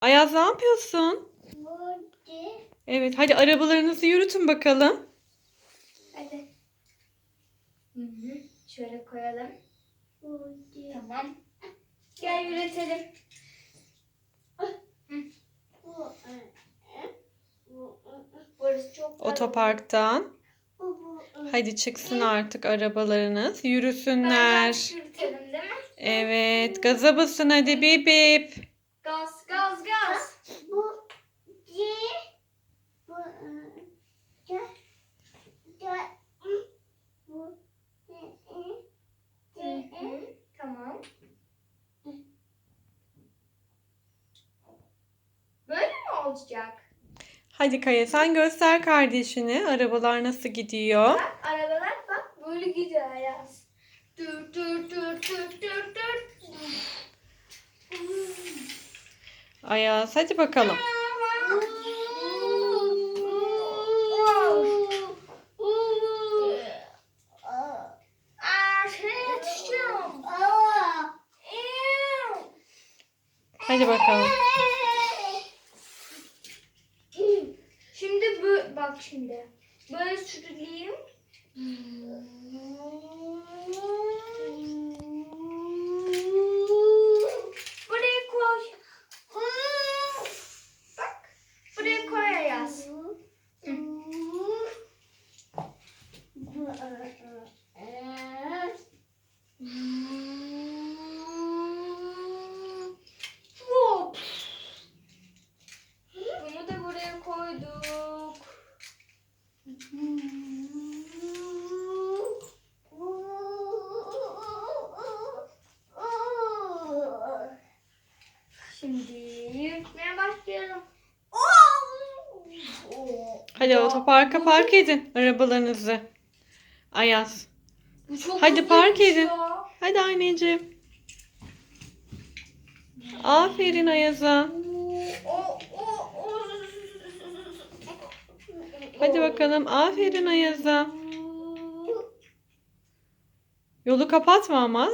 Ayaz ne yapıyorsun? Burada. Evet hadi arabalarınızı yürütün bakalım. Hadi. Hı hı. Şöyle koyalım. Burada. Tamam. Gel yürütelim. Otoparktan. Hadi çıksın artık arabalarınız. Yürüsünler. Yürütelim değil mi? Evet gaza basın hadi bip bip. Gaz gaz gaz. Bu. C. Bu. Gel. Gel. Bu. Hı hı. Tamam. Böyle mi olacak? Hadi Kaya sen göster kardeşini. Arabalar nasıl gidiyor? Bak arabalar bak böyle gidiyor Ayaz. Dur dur dur dur dur. Ayaz hadi bakalım. Hadi bakalım. Şimdi bu bak şimdi. Böyle sürüleyim. Şimdi yürütmeye başlayalım. Hadi otoparka park edin arabalarınızı. Ayaz. Bu çok Hadi park edin. ya. Hadi anneciğim. Aferin Ayaz'a. Hadi bakalım. Aferin Ayaz'a. Yolu kapatma ama.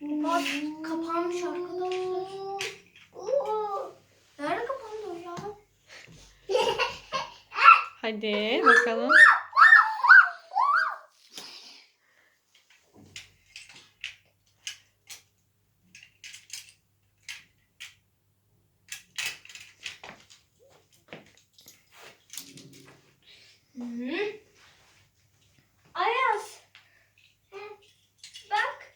Bak kapanmış arkadaşlar. Hadi bakalım. Hı -hı. Ayaz. Bak.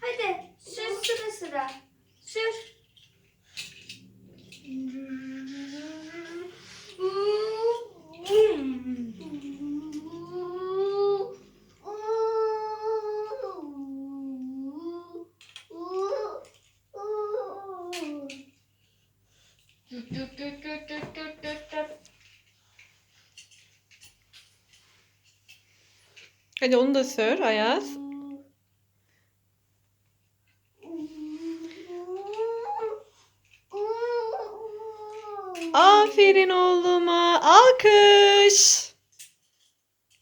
Hadi sür sıra sıra. Sür. Hadi onu da sür Ayaz. Aferin oğluma. Alkış.